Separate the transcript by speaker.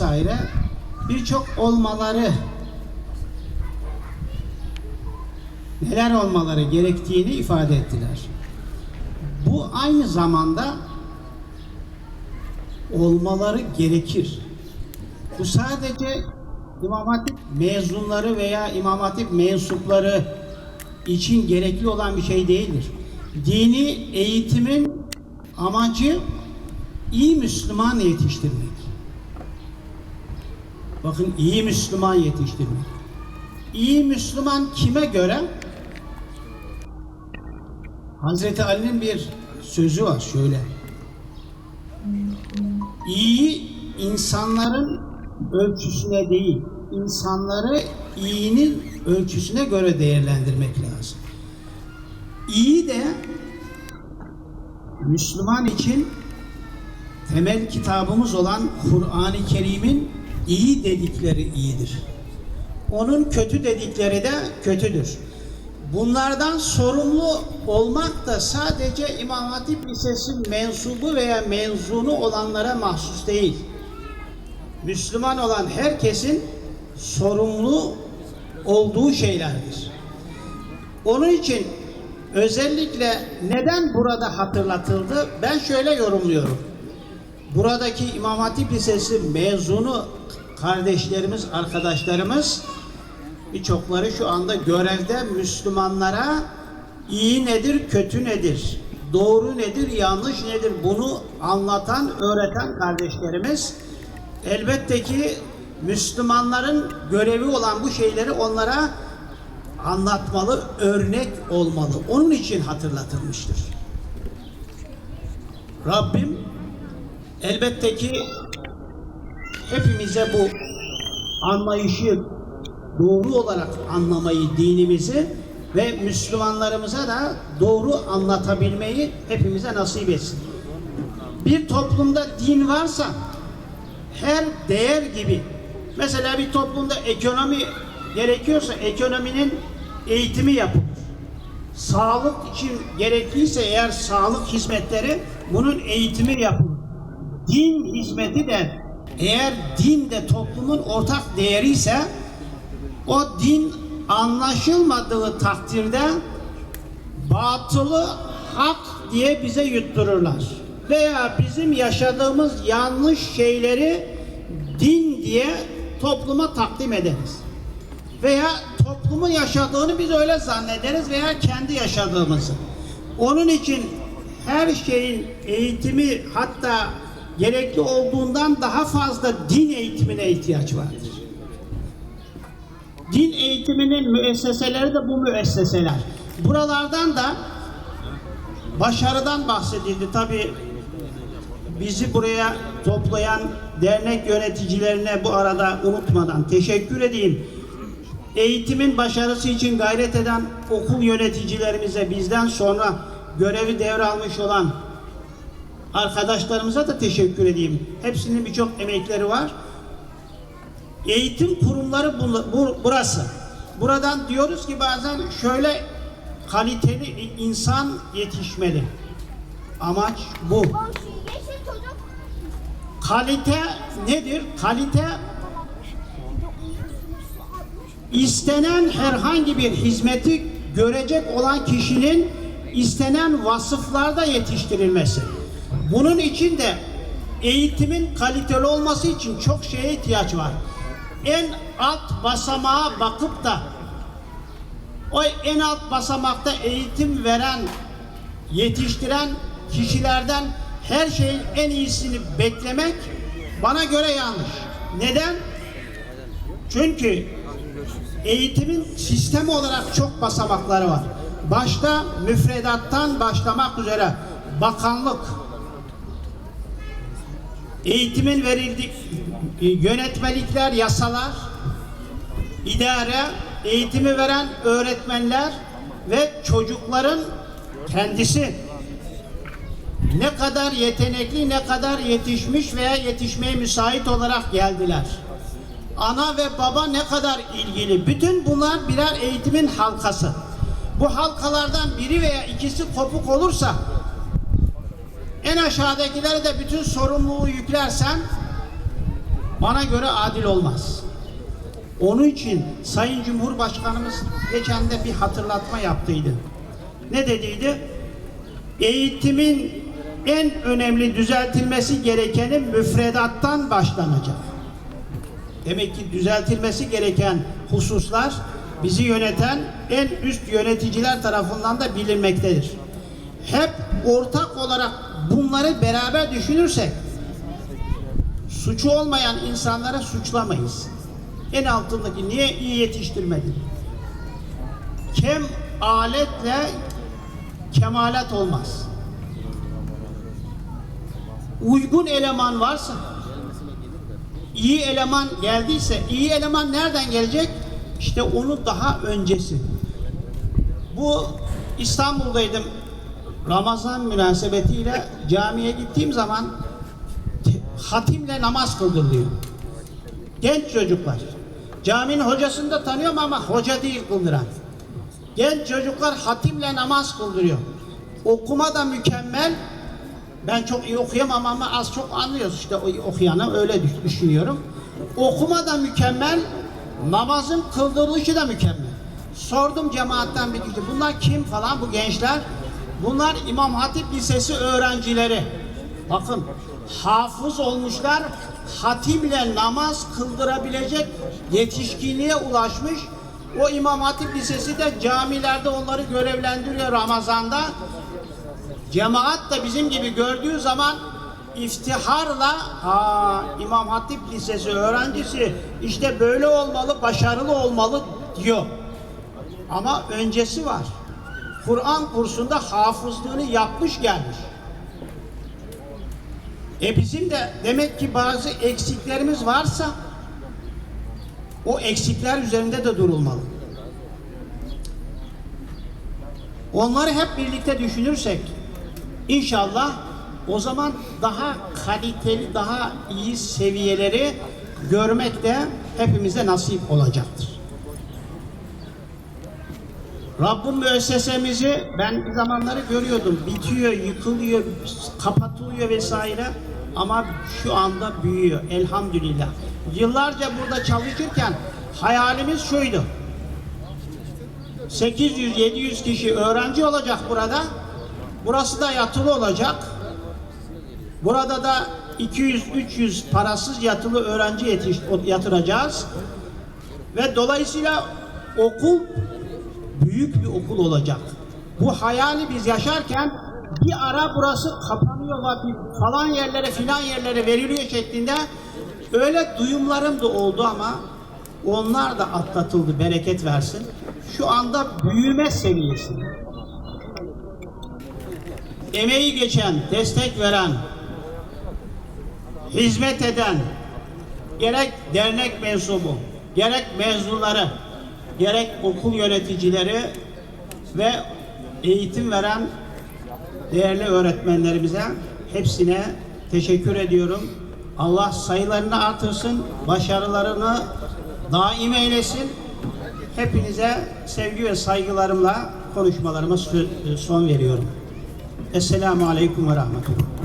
Speaker 1: vesaire birçok olmaları neler olmaları gerektiğini ifade ettiler. Bu aynı zamanda olmaları gerekir. Bu sadece İmam Hatip mezunları veya İmam Hatip mensupları için gerekli olan bir şey değildir. Dini eğitimin amacı iyi Müslüman yetiştirmek. Bakın iyi Müslüman yetiştirmek. İyi Müslüman kime göre? Hazreti Ali'nin bir sözü var şöyle. İyi insanların ölçüsüne değil, insanları iyinin ölçüsüne göre değerlendirmek lazım. İyi de Müslüman için temel kitabımız olan Kur'an-ı Kerim'in iyi dedikleri iyidir. Onun kötü dedikleri de kötüdür. Bunlardan sorumlu olmak da sadece İmam Hatip Lisesi mensubu veya mezunu olanlara mahsus değil. Müslüman olan herkesin sorumlu olduğu şeylerdir. Onun için özellikle neden burada hatırlatıldı? Ben şöyle yorumluyorum. Buradaki İmam Hatip Lisesi mezunu kardeşlerimiz, arkadaşlarımız birçokları şu anda görevde Müslümanlara iyi nedir, kötü nedir, doğru nedir, yanlış nedir bunu anlatan, öğreten kardeşlerimiz elbette ki Müslümanların görevi olan bu şeyleri onlara anlatmalı, örnek olmalı. Onun için hatırlatılmıştır. Rabbim elbette ki hepimize bu anlayışı doğru olarak anlamayı dinimizi ve Müslümanlarımıza da doğru anlatabilmeyi hepimize nasip etsin. Bir toplumda din varsa her değer gibi mesela bir toplumda ekonomi gerekiyorsa ekonominin eğitimi yapılır. Sağlık için gerekliyse eğer sağlık hizmetleri bunun eğitimi yapılır. Din hizmeti de eğer din de toplumun ortak değeri ise o din anlaşılmadığı takdirde batılı hak diye bize yuttururlar. Veya bizim yaşadığımız yanlış şeyleri din diye topluma takdim ederiz. Veya toplumun yaşadığını biz öyle zannederiz veya kendi yaşadığımızı. Onun için her şeyin eğitimi hatta gerekli olduğundan daha fazla din eğitimine ihtiyaç vardır. Din eğitiminin müesseseleri de bu müesseseler. Buralardan da başarıdan bahsedildi. Tabi bizi buraya toplayan dernek yöneticilerine bu arada unutmadan teşekkür edeyim. Eğitimin başarısı için gayret eden okul yöneticilerimize bizden sonra görevi devralmış olan arkadaşlarımıza da teşekkür edeyim. Hepsinin birçok emekleri var. Eğitim kurumları bu, bu- burası. Buradan diyoruz ki bazen şöyle kaliteli insan yetişmeli. Amaç bu. Kalite nedir? Kalite istenen herhangi bir hizmeti görecek olan kişinin istenen vasıflarda yetiştirilmesi. Bunun için de eğitimin kaliteli olması için çok şeye ihtiyaç var. En alt basamağa bakıp da o en alt basamakta eğitim veren, yetiştiren kişilerden her şeyin en iyisini beklemek bana göre yanlış. Neden? Çünkü eğitimin sistem olarak çok basamakları var. Başta müfredattan başlamak üzere bakanlık, eğitimin verildiği yönetmelikler, yasalar, idare, eğitimi veren öğretmenler ve çocukların kendisi ne kadar yetenekli, ne kadar yetişmiş veya yetişmeye müsait olarak geldiler. Ana ve baba ne kadar ilgili. Bütün bunlar birer eğitimin halkası. Bu halkalardan biri veya ikisi kopuk olursa en aşağıdakilere de bütün sorumluluğu yüklersen bana göre adil olmaz. Onun için Sayın Cumhurbaşkanımız geçen de bir hatırlatma yaptıydı. Ne dediydi? Eğitimin en önemli düzeltilmesi gerekenin müfredattan başlanacak. Demek ki düzeltilmesi gereken hususlar bizi yöneten en üst yöneticiler tarafından da bilinmektedir. Hep ortak olarak bunları beraber düşünürsek suçu olmayan insanlara suçlamayız. En altındaki niye iyi yetiştirmedin? Kem aletle kemalat olmaz. Uygun eleman varsa iyi eleman geldiyse iyi eleman nereden gelecek? İşte onu daha öncesi. Bu İstanbul'daydım. Ramazan münasebetiyle camiye gittiğim zaman hatimle namaz kıldırılıyor. Genç çocuklar. Caminin hocasını da tanıyorum ama hoca değil kıldıran. Genç çocuklar hatimle namaz kıldırıyor. Okuma da mükemmel. Ben çok iyi okuyamam ama az çok anlıyoruz işte okuyanı öyle düş- düşünüyorum. Okuma da mükemmel, namazın kıldırılışı da mükemmel. Sordum cemaatten bir kişi, bunlar kim falan bu gençler? Bunlar İmam Hatip Lisesi öğrencileri. Bakın hafız olmuşlar, hatimle namaz kıldırabilecek yetişkinliğe ulaşmış. O İmam Hatip Lisesi de camilerde onları görevlendiriyor Ramazan'da. Cemaat da bizim gibi gördüğü zaman iftiharla ha İmam Hatip Lisesi öğrencisi işte böyle olmalı, başarılı olmalı diyor. Ama öncesi var. Kur'an kursunda hafızlığını yapmış gelmiş. E bizim de demek ki bazı eksiklerimiz varsa o eksikler üzerinde de durulmalı. Onları hep birlikte düşünürsek inşallah o zaman daha kaliteli, daha iyi seviyeleri görmek de hepimize nasip olacaktır. Rabbim müessesemizi ben bir zamanları görüyordum. Bitiyor, yıkılıyor, kapatılıyor vesaire. Ama şu anda büyüyor elhamdülillah. Yıllarca burada çalışırken hayalimiz şuydu. 800-700 kişi öğrenci olacak burada. Burası da yatılı olacak. Burada da 200-300 parasız yatılı öğrenci yetiş, yatıracağız. Ve dolayısıyla okul büyük bir okul olacak. Bu hayali biz yaşarken bir ara burası kapanıyor falan yerlere filan yerlere veriliyor şeklinde öyle duyumlarım da oldu ama onlar da atlatıldı bereket versin. Şu anda büyüme seviyesinde. Emeği geçen, destek veren, hizmet eden, gerek dernek mensubu, gerek mezunları, gerek okul yöneticileri ve eğitim veren değerli öğretmenlerimize hepsine teşekkür ediyorum. Allah sayılarını artırsın, başarılarını daim eylesin. Hepinize sevgi ve saygılarımla konuşmalarıma son veriyorum. Esselamu Aleyküm ve Rahmetullah.